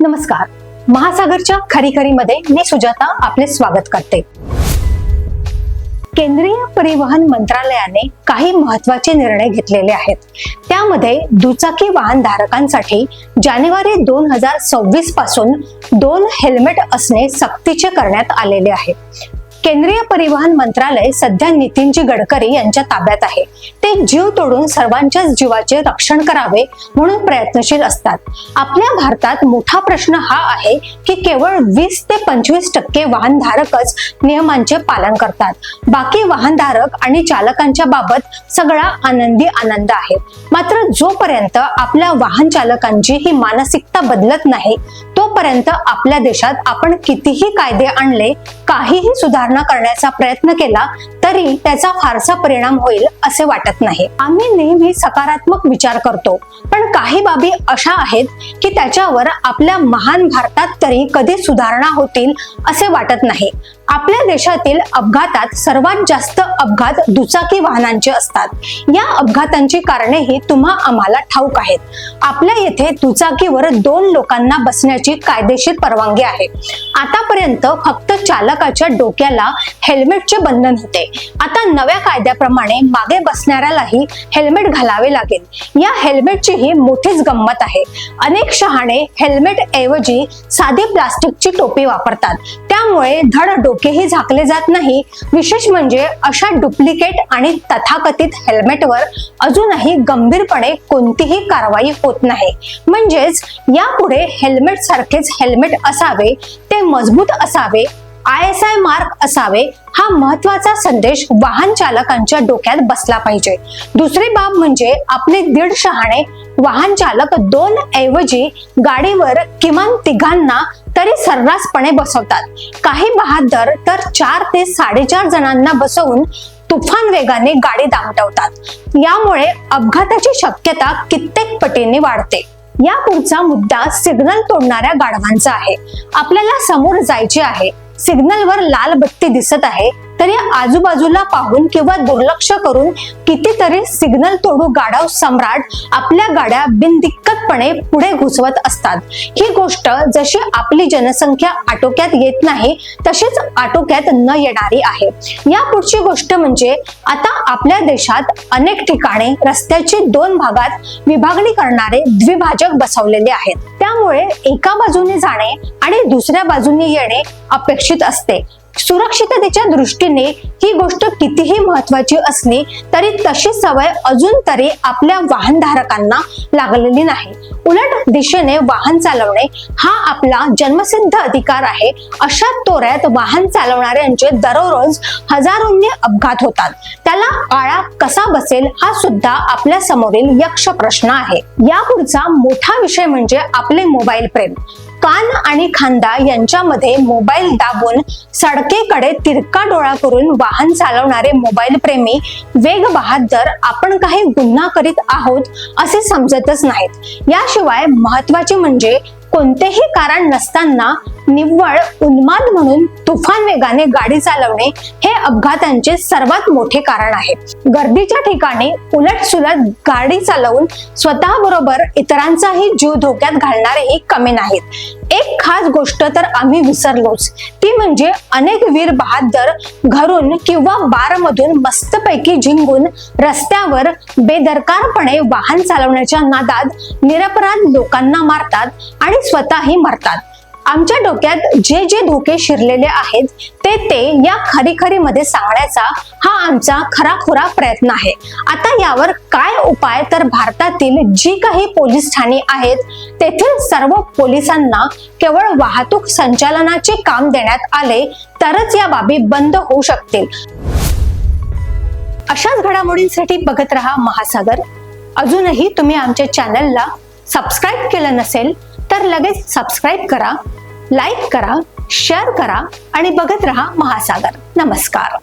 नमस्कार. महासागरच्या खरी मध्ये मी सुजाता आपले स्वागत करते. केंद्रीय परिवहन मंत्रालयाने काही महत्त्वाचे निर्णय घेतलेले आहेत. त्यामध्ये दुचाकी वाहन धारकांसाठी जानेवारी दोन हजार सव्वीसपासून दोन हेल्मेट असणे सक्तीचे करण्यात आलेले आहे. केंद्रीय परिवहन मंत्रालय सध्या नितीनजी गडकरी यांच्या ताब्यात आहे. ते जीव तोडून सर्वांच्याच जीवाचे रक्षण करावे म्हणून प्रयत्नशील असतात. आपल्या भारतात मोठा प्रश्न हा आहे की केवळ वीस ते पंचवीस टक्के वाहनधारकच नियमांचे पालन करतात. बाकी वाहनधारक आणि चालकांच्या बाबत सगळा आनंदी आनंद आहे. मात्र जोपर्यंत आपल्या वाहन चालकांची ही मानसिकता बदलत नाही तोपर्यंत आपल्या देशात आपण कितीही कायदे आणले काहीही सुधार सुधारणा करण्याचा प्रयत्न केला. तरी त्याचा फारसा परिणाम होईल असे वाटत नाही. आम्ही नेहमी सकारात्मक विचार करतो. पण काही बाबी अशा आहेत की त्याच्यावर आपल्या महान भारतात तरी कधी सुधारणा होतील असे वाटत नाही. आपल्या देशातील अपघातात सर्वात जास्त अपघात दुचाकी वाहनांचे असतात. या अपघातांची कारणेही तुम्हा आम्हाला ठाऊक आहेत. आपल्या येथे दुचाकीवर दोन लोकांना बसण्याची कायदेशीर परवानगी आहे. आतापर्यंत फक्त चालकाच्या डोक्याला हेल्मेटचे बंधन होते. आता नव्या कायद्याप्रमाणे मागे बसणाऱ्यालाही हेल्मेट घालावे लागेल. या हेल्मेटची ही मोठीच गंमत आहे. अनेक शहाणे हेल्मेट ऐवजी साधी प्लास्टिकची टोपी वापरतात. त्यामुळे धड डोकेही झाकले जात नाही. विशेष म्हणजे अशा डुप्लिकेट आणि तथाकथित हेल्मेटवर अजूनही गंभीरपणे कोणतीही कारवाई होत नाही. म्हणजेच यापुढे हेल्मेट सारखेच हेल्मेट असावे ते मजबूत असावे आय एस आय मार्क असावे हा महत्त्वाचा संदेश वाहन चालकांच्या डोक्यात बसला पाहिजे. दुसरी बाब म्हणजे आपले दीड शहाणे वाहन चालक दोन ऐवजी गाडीवर किमान तिघांना तरी सर्रासपणे बसवतात. काही बहादर तर चार ते साडेचार जणांना बसवून तुफान वेगाने गाडी दामटवतात. यामुळे अपघाताची शक्यता कित्येक पटीने वाढते. या पुढचा मुद्दा सिग्नल तोडणाऱ्या गाढवांचा आहे. आपल्याला समोर जायचे आहे. सिग्नलवर लाल बत्ती दिसत आहे. तरी आजूबाजूला पाहून किंवा दुर्लक्ष करून कितीतरी सिग्नल तोडू गाढव सम्राट आपल्या गाड्या बिनदिक्कतपणे पुढे घुसवत असतात. ही गोष्ट जशी आपली जनसंख्या आटोक्यात येत नाही तशीच आटोक्यात न येणारी आहे. या पुढची गोष्ट म्हणजे आता आपल्या देशात अनेक ठिकाणी रस्त्याची दोन भागात विभागणी करणारे द्विभाजक बसवलेले आहेत. त्यामुळे एका बाजूने जाणे आणि दुसऱ्या बाजूने येणे अपेक्षित असते. सुरक्षिततेच्या दृष्टीने ही गोष्ट कितीही महत्वाची असली तरी तशी सवय अजून तरी आपल्या वाहनधारकांना लागलेली नाही. उलट दिशेने वाहन चालवणे हा आपला जन्मसिद्ध अधिकार आहे. अशा तोऱ्यात वाहन चालवणाऱ्यांचे दररोज हजारोंनी अपघात होतात. त्याला आळा कसा बसेल हा सुद्धा आपल्या समोरील यक्ष प्रश्न आहे. या पुढचा मोठा विषय म्हणजे आपले मोबाईल प्रेम. कान आणि खांदा यांच्यामध्ये मोबाईल दाबून सडकेकडे तिरका डोळा करून वाहन चालवणारे मोबाईल प्रेमी वेग बहादर आपण काही गुन्हा करीत आहोत असे समजतच नाहीत. याशिवाय महत्त्वाचे म्हणजे कोणतेही कारण नसताना निव्वळ उन्माद म्हणून तुफान वेगाने गाडी चालवणे हे अपघातांचे सर्वात मोठे कारण आहे. गर्दीच्या ठिकाणी उलट सुलट गाडी चालवून स्वतः बरोबर इतरांचाही जीव धोक्यात घालणारेही कमी नाहीत. एक खास गोष्ट तर आम्ही विसरलोच. ती म्हणजे अनेक वीर बहादर घरून किंवा बारमधून मस्तपैकी झिंगून रस्त्यावर बेदरकारपणे वाहन चालवण्याच्या नादात निरपराध लोकांना मारतात आणि स्वतःही मरतात. आमच्या डोक्यात जे जे धोके शिरलेले आहेत ते ते या खरी मध्ये सांगण्याचा हा आमचा खराखुरा प्रयत्न आहे. आता यावर काय उपाय तर भारतातील जी काही पोलीस ठाणे आहेत तेथील सर्व पोलिसांना केवळ वाहतूक संचालनाचे काम देण्यात आले तरच या बाबी बंद होऊ शकतील. अशाच घडामोडींसाठी बघत रहा महासागर. अजूनही तुम्ही आमच्या चॅनलला सबस्क्राईब केलं नसेल तर लगेच सबस्क्राईब करा. लाईक करा शेअर करा आणि बघत रहा महासागर. नमस्कार.